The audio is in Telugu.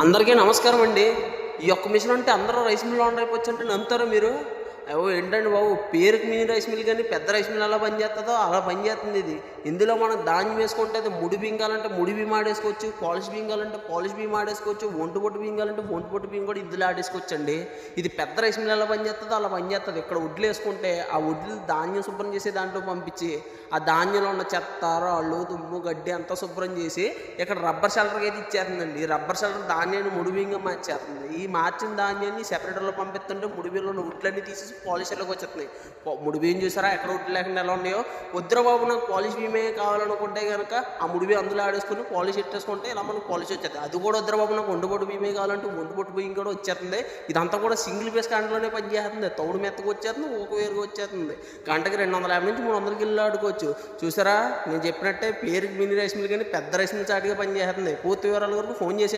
అందరికీ నమస్కారం అండి. ఈ ఒక్క మిషన్ అంటే అందరూ రైస్ మిల్లో ఉండైపోవచ్చు అంటే నమ్ముతారా మీరు? అవో ఏంటండి బాబు పేరుకి మినీ రైస్ మిల్ కానీ పెద్ద రైస్ మిల్ ఎలా పనిచేస్తుందో అలా పనిచేస్తుంది ఇది. ఇందులో మనం ధాన్యం వేసుకుంటే అది ముడి బింగాలంటే ముడి బియ్యం ఆడేసుకోవచ్చు పాలిష్ బింగాలంటే పాలిష్ బియ్యం ఆడేసుకోవచ్చు ఒంటి పొట్టు బింగాలంటే ఒంటి పొట్టు బియ్యం కూడా ఇందులో ఆడేసుకోవచ్చు అండి ఇది పెద్ద రైస్ మిల్ ఎలా పనిచేస్తుందో అలా పనిచేస్తుంది ఇక్కడ వడ్లు వేసుకుంటే ఆ వడ్లు ధాన్యం శుభ్రం చేసి దాంట్లో పంపించి ఆ ధాన్యంలో ఉన్న చెత్త రాళ్ళు దుమ్ము గడ్డి అంతా శుభ్రం చేసి ఇక్కడ రబ్బర్ షెల్టర్కి అయితే ఇచ్చేస్తుందండి. ఈ రబ్బర్ షెల్టర్ ధాన్యాన్ని ముడి ముడిబియ్యంగా మార్చేస్తుంది. ఈ మార్చిన ధాన్యాన్ని సెపరేటర్లో పంపిస్తుంటే ముడి ముడిబియ్యంలో ఉన్న ఉట్లన్నీ తీసేసి పాలిషర్లోకి వచ్చేస్తున్నాయి. పా- ముడిబియ్యం చూసారా? ఎక్కడ ఒట్టి లేకుండా ఎలా ఉన్నాయో? వద్దురా బాబు నాకు పాలిష్ బియ్యమే కావాలనుకుంటే కనుక ఆ ముడిబియ్యం అందులో ఆడేసుకుని పాలిష్ ఎట్టేసుకుంటే ఇలా మనకు పాలిష్ వచ్చేది. అది కూడా వద్దురా బాబు నాకు ఒండుబొట్టు బియ్యమే కావాలంటే ఒండుబొట్టు బియ్యం కూడా వచ్చేస్తుంది. ఇదంతా కూడా సింగిల్ పీస్ గంటలోనే పనిచేస్తుంది. తౌడు మెత్తకు వచ్చేస్తుంది ఒక వేరుగా వచ్చేస్తుంది. గంటకి రెండు వందల యాభై నుంచి మూడు వందల కిలో ఆడుకోవచ్చు. చూసారా? నేను చెప్పినట్టే పేరుకి మినీ రైస్ మిల్ కానీ పెద్ద రైస్ మిల్ చాటుగా పనిచేస్తుంది. పూర్తి వివరాల వరకు ఫోన్ చేసి